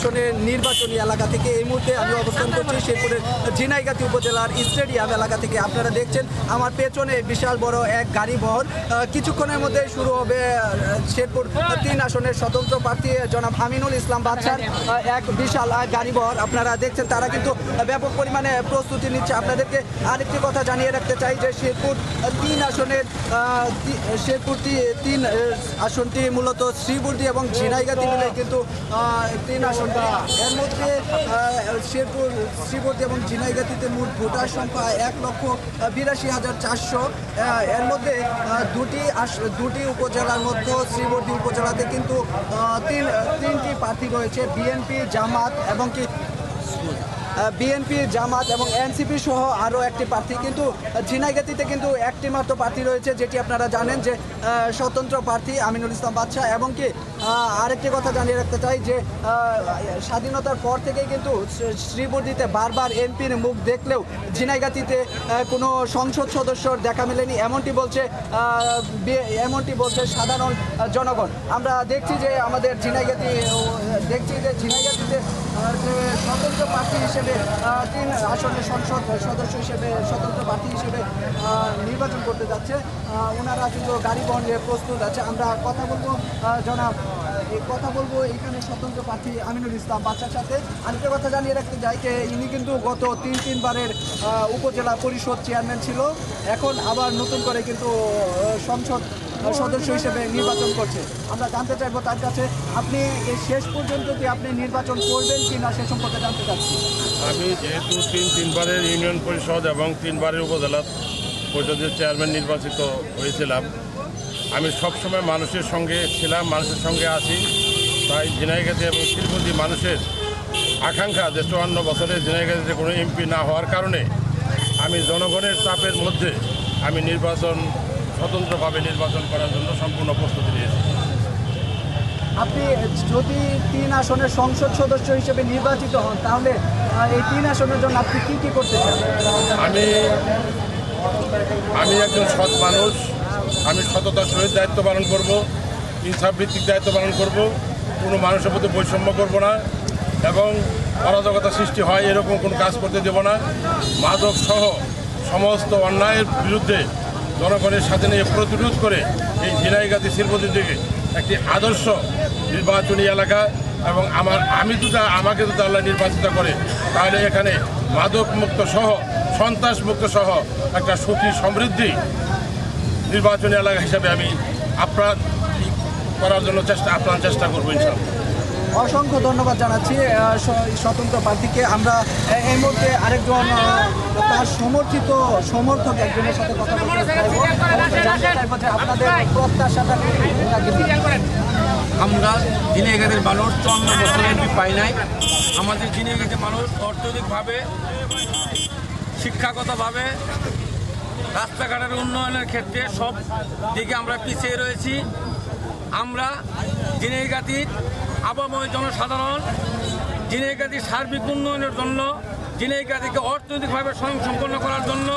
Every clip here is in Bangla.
আসনের নির্বাচনী এলাকা থেকে এই মুহূর্তে আমি অবস্থান করছি শেরপুরের ঝিনাইগাতি উপজেলার স্টেডিয়াম এলাকা থেকে। আপনারা দেখছেন আমার পেছনে বিশাল বড় এক গাড়ি বহর। কিছুক্ষণের মধ্যে শুরু হবে শেরপুর তিন আসনের স্বতন্ত্র প্রার্থী জনাব আমিনুল ইসলাম বাদশার এক বিশাল গাড়ি বহর। আপনারা দেখছেন তারা কিন্তু ব্যাপক পরিমাণে প্রস্তুতি নিচ্ছে। আপনাদেরকে আরেকটি কথা জানিয়ে রাখতে চাই যে শেরপুর তিন আসনের আহ, তি- শেরপুর তিন আসনটি মূলত শ্রীবুর্দি এবং ঝিনাইগাতি মিলে কিন্তু তিন আসনটি এর মধ্যে শেরপুর, শ্রীবর্দী এবং ঝিনাইগাতিতে মোট ভোটার সংখ্যা এক লক্ষ বিরাশি হাজার চারশো। এর মধ্যে দুটি দুটি উপজেলার মধ্যে শ্রীবর্দী উপজেলাতে কিন্তু তিন, তিনটি প্রার্থী রয়েছে, বিএনপি, জামাত এবং কি বিএনপি, জামাত এবং এনসিপি সহ আরও একটি প্রার্থী। কিন্তু ঝিনাইগাতিতে কিন্তু একটি মাত্র প্রার্থী রয়েছে, যেটি আপনারা জানেন যে স্বতন্ত্র প্রার্থী আমিনুল ইসলাম বাদশাহ এবং কি আরেকটি কথা জানিয়ে রাখতে চাই যে স্বাধীনতার পর থেকেই কিন্তু শ্রী- শ্রীবর্দিতে বারবার এমপির মুখ দেখলেও ঝিনাইগাতিতে কোনো সংসদ সদস্যর দেখা মেলেনি। এমনটি বলছে এমনটি বলছে সাধারণ জনগণ। আমরা দেখছি যে আমাদের ঝিনাইগাতি, দেখছি যে ঝিনাইগাতিতে যে স্বতন্ত্র প্রার্থী হিসেবে তিন আসনের সংসদ সদস্য হিসেবে, স্বতন্ত্র প্রার্থী হিসেবে নির্বাচন করতে যাচ্ছে। ওনারা কিন্তু গাড়ি বহন নিয়ে প্রস্তুত আছে। আমরা কথা বলব জনাব কথা বলব এখানে স্বতন্ত্র প্রার্থী আমিনুল ইসলাম বাচ্চার সাথে। আরেকটা কথা জানিয়ে রাখতে যাই যে ইনি কিন্তু গত তিন, তিনবারের উপজেলা পরিষদ চেয়ারম্যান ছিল। এখন আবার নতুন করে কিন্তু সংসদ সদস্য হিসেবে নির্বাচন করছে। আমরা জানতে চাইব তার কাছে, আপনি শেষ পর্যন্ত কি আপনি নির্বাচন করবেন কি না সে সম্পর্কে জানতে চাচ্ছি। আমি যেহেতু তিন, তিনবারের ইউনিয়ন পরিষদ এবং তিনবারের উপজেলা পরিষদের চেয়ারম্যান নির্বাচিত হয়েছিলাম আমি সবসময় মানুষের সঙ্গে ছিলাম মানুষের সঙ্গে আছি। তাই ঝিনাইগাতি এবং শিল্পতি মানুষের আকাঙ্ক্ষা যে চুয়ান্ন বছরে ঝিনাইগাতিতে কোনো এমপি না হওয়ার কারণে আমি জনগণের চাপের মধ্যে আমি নির্বাচন স্বতন্ত্রভাবে নির্বাচন করার জন্য সম্পূর্ণ প্রস্তুতি নিয়েছি। আপনি যদি তিন আসনের সংসদ সদস্য হিসেবে নির্বাচিত হন তাহলে এই তিন আসনের জন্য আপনি কী কী করতে চান? আমি আমি একজন সৎ মানুষ। আমি সততার সহিত দায়িত্ব পালন করব, ইনসাফ ভিত্তিক দায়িত্ব পালন করব, কোনো মানুষের প্রতি বৈষম্য করব না এবং অরাজকতা সৃষ্টি হয় এরকম কোনো কাজ করতে দেব না। মাদক সহ সমস্ত অন্যায়ের বিরুদ্ধে জনগণের সাথে নিয়ে প্রতিরোধ করে এই ঝিনাইগাতি থেকে একটি আদর্শ নির্বাচনী এলাকা এবং আমার, আমি যদি আমাকে যদি আল্লাহ নির্বাচিত করে, তাহলে এখানে মাদক মুক্ত সহ সন্ত্রাস মুক্ত সহ একটা সুখী সমৃদ্ধি নির্বাচনী এলাকা হিসাবে আমি আপনার করার জন্য চেষ্টা আপনার চেষ্টা করব অসংখ্য ধন্যবাদ জানাচ্ছি স্বতন্ত্র প্রার্থীকে। আমরা এই মুহূর্তে আরেকজন তার সমর্থিত সমর্থক একজনের সাথে কথা বলতে আপনাদের প্রত্যাশাটা? আমরা জিনিয়াগাদের মানুষ চন্দ্র বছর এমপি পাই নাই। আমাদের জিনিয়াগাদের মানুষ অর্থনৈতিকভাবে শিক্ষাগতভাবে রাস্তাঘাটের উন্নয়নের ক্ষেত্রে সব দিকে আমরা পিছিয়ে রয়েছি। আমরা জিনিয়াগাতির আবহাওয় জনসাধারণ জিনিয়াগাতির সার্বিক উন্নয়নের জন্য জিনিয়াগাতিকে অর্থনৈতিকভাবে স্বয়ংসম্পন্ন করার জন্য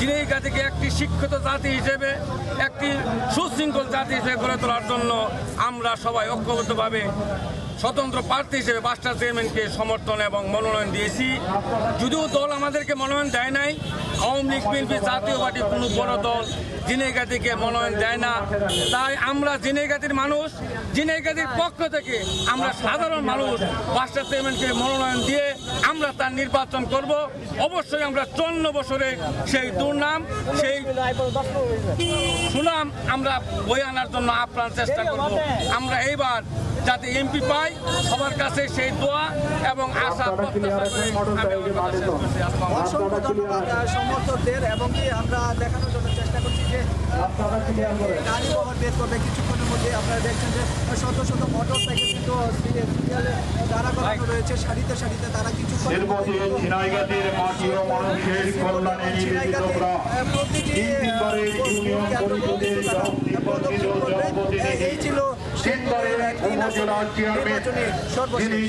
জিনিয়াগাতিকে একটি শিক্ষিত জাতি হিসেবে, একটি সুশৃঙ্খল জাতি হিসেবে গড়ে তোলার জন্য আমরা সবাই ঐক্যবদ্ধভাবে স্বতন্ত্র প্রার্থী হিসেবে বাস্টার চেয়ারম্যানকে সমর্থন এবং মনোনয়ন দিয়েছি। যদিও দল আমাদেরকে মনোনয়ন দেয় নাই, আওয়ামী লীগ, বিএনপি, জাতীয় পার্টি, কোনো বড় দল জিনেগাতিকে মনোনয়ন দেয় না। তাই আমরা জিনেগাতির মানুষ জিনেগাতির পক্ষ থেকে আমরা সাধারণ মানুষ, বাস্টার চেয়ারম্যানকে মনোনয়ন দিয়ে আমরা তার নির্বাচন করব। অবশ্যই আমরা চন্ন বছরে সেই দুর্নাম, সেই সুনাম আমরা বয়ে আনার জন্য আপ্রাণ চেষ্টা করব। আমরা এইবার যাতে এমপি পাই সবার কাছে সেই দোয়া এবং আশা। অসংখ্য ধন্যবাদ সমর্থকদের এবং কি আমরা দেখানোর জন্য চেষ্টা করছি যে গাড়ি বহর বের করবে। কিছুক্ষণের মধ্যে আপনারা দেখছেন যে শত শত মোটর সাইকেল কিন্তু সিরিয়ালে দাঁড়া করানো রয়েছে সারিতে সারিতে তারা কিছু শিল্পতি ঝিনাইগাতির মাটি ও মানুষের কল্যাণে নিবেদিত করা তিন তিনবারের ইউনিয়ন পরিষদের নির্বাচিত সভাপতি থেকে এই ছিল তিনবারের উপজেলা চেয়ারম্যান নির্বাচনী সর্বশেষ।